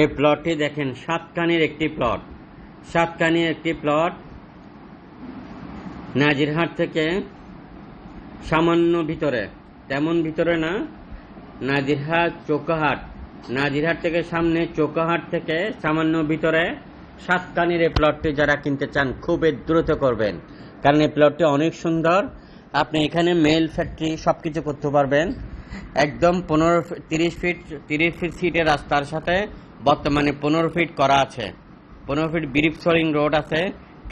এই প্লটটি দেখেন, সাতকানির একটি প্লট সাতকানির একটি প্লট নাজিরহাট থেকে সামান্য ভিতরে। তেমন ভিতরে না, নাজিরহাট চোকাহাট। নাজিরহাট থেকে সামনে চোকাহাট থেকে সামান্য ভিতরে সাতকানির এই প্লটটি যারা কিনতে চান, খুবই দ্রুত করবেন। কারণ এই প্লটটি অনেক সুন্দর। আপনি এখানে মেল ফ্যাক্টরি সব কিছু করতে পারবেন। একদম পনেরো তিরিশ ফিট তিরিশ ফিট সিটের রাস্তার সাথে বর্তমানে পনেরো ফিট করা আছে। পনেরো ফিট ব্রিফ সোলিং রোড আছে।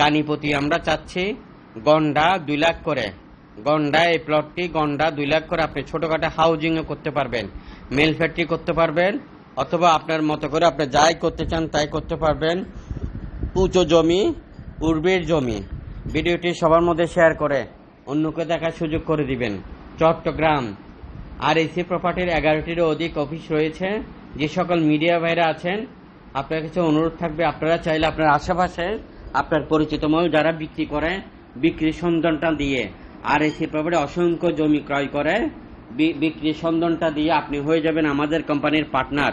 কানিপতি আমরা চাচ্ছি গন্ডা দুই লাখ করে। গন্ডা এই প্লটটি গন্ডা দুই লাখ করে আপনি ছোটোখাটো হাউজিংও করতে পারবেন মেল ফ্যাক্টরি করতে পারবেন, অথবা আপনার মতো করে আপনি যাই করতে চান তাই করতে পারবেন। উঁচু জমি, উর্বের জমি। ভিডিওটি সবার মধ্যে শেয়ার করে অন্যকে দেখার সুযোগ করে দিবেন। চট্টগ্রাম। আর এসি প্রপার্টির এগারোটিরও অধিক অফিস রয়েছে। যে সকল মিডিয়া ভাইরা আছেন, আপনার কাছে অনুরোধ থাকবে, আপনারা চাইলে আপনার আশেপাশে আপনার পরিচিতময় যারা বিক্রি করে বিক্রি সন্ধানটা দিয়ে আর এসি প্রপার্টি অসংখ্য জমি ক্রয় করে, বি- বিক্রি সন্ধানটা দিয়ে আপনি হয়ে যাবেন আমাদের কোম্পানির পার্টনার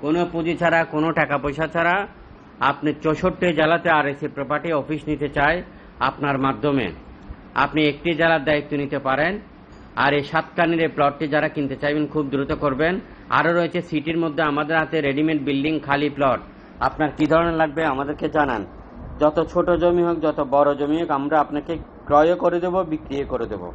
কোনো পুঁজি ছাড়া, কোনো টাকা পয়সা ছাড়া আপনি চৌষট্টি জেলাতে আর এসি প্রপার্টি অফিস নিতে চায় আপনার মাধ্যমে। আপনি একটি জেলার দায়িত্ব নিতে পারেন আর এই সাতকানির এই প্লটটি যারা কিনতে চাইবেন খুব দ্রুত করবেন। আরও রয়েছে সিটির মধ্যে আমাদের হাতে রেডিমেড বিল্ডিং খালি প্লট আপনার কি ধরনের লাগবে আমাদেরকে জানান। যত ছোট জমি হোক, যত বড় জমি হোক, আমরা আপনাকে ক্রয় করে দেব, বিক্রিও করে দেবো।